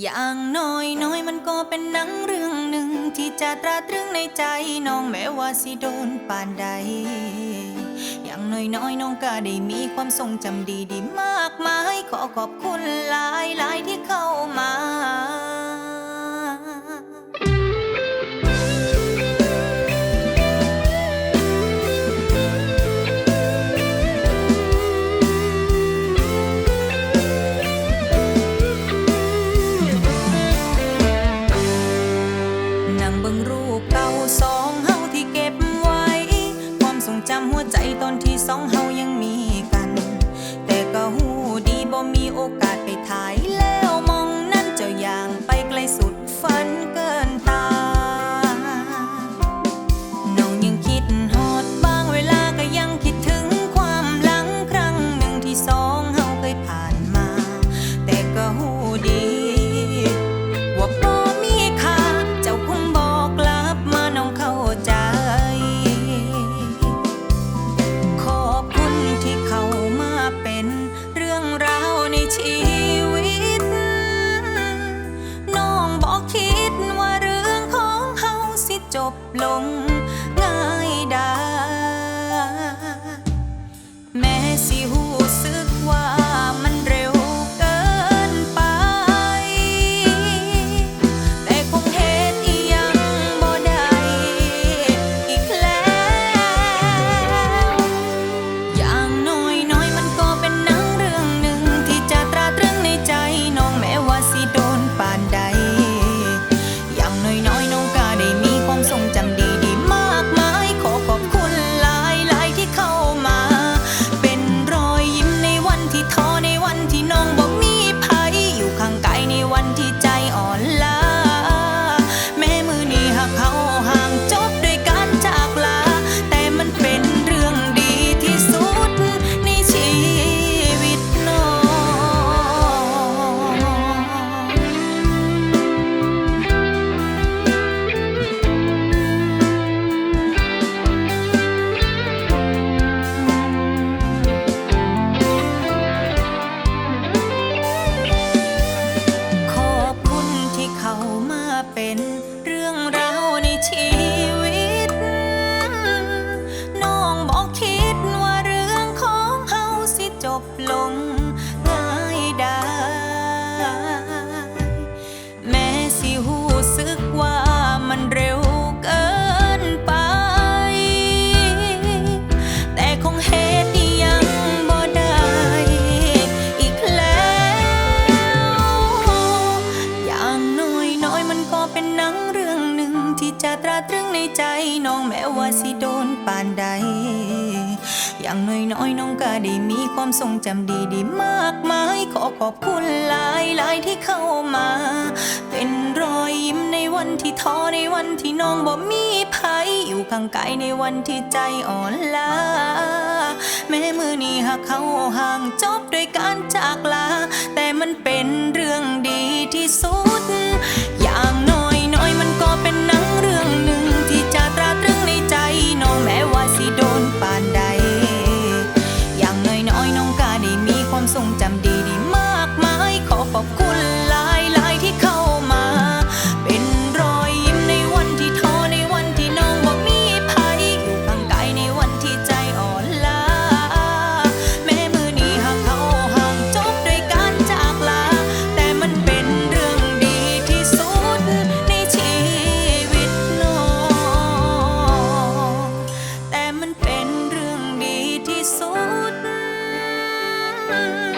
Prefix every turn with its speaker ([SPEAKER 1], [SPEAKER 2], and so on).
[SPEAKER 1] อย่างน้อยน้อยมันก็เป็นหนังเรื่องหนึ่ง ที่จะตราตรึงในใจน้องแม้ว่าสิโดนปานใด อย่างน้อยน้อยน้องก็ได้มีความทรงจำดีดีมากมาย ขอขอบคุณหลายหลายที่เข้ามา นั่งเบิ่งรูปเก่าสองเฮาที่เก็บไว้ ความทรงจำหัวใจตอนที่สองเฮายังมีกัน แต่ก็หูดีบ่มีโอกาสไปถ่ายแล้วมองนั้นเจ้าอย่างไปไกลสุดฝันเกินตา น้องยังคิดฮอดบางเวลาก็ยังคิดถึงความหลังครั้งหนึ่งที่สองเฮาเคยผ่านมา แต่ก็หูดีว่า สิจบลงง่ ม จะตราตรึงในใจน้องแม้ว่าสิโดนปานใด อย่างน้อยน้อยน้องก็ได้มีความทรงจำดีดีมากมาย ขอขอบคุณหลายหลายที่เข้ามา เป็นรอยยิ้มในวันที่ท้อในวันที่น้องบ่มีภัยอยู่ข้างกายในวันที่ใจอ่อนล้าแม้มือนี้หากเขาห่างจบด้วยการจากลา แต่มันเป็น me.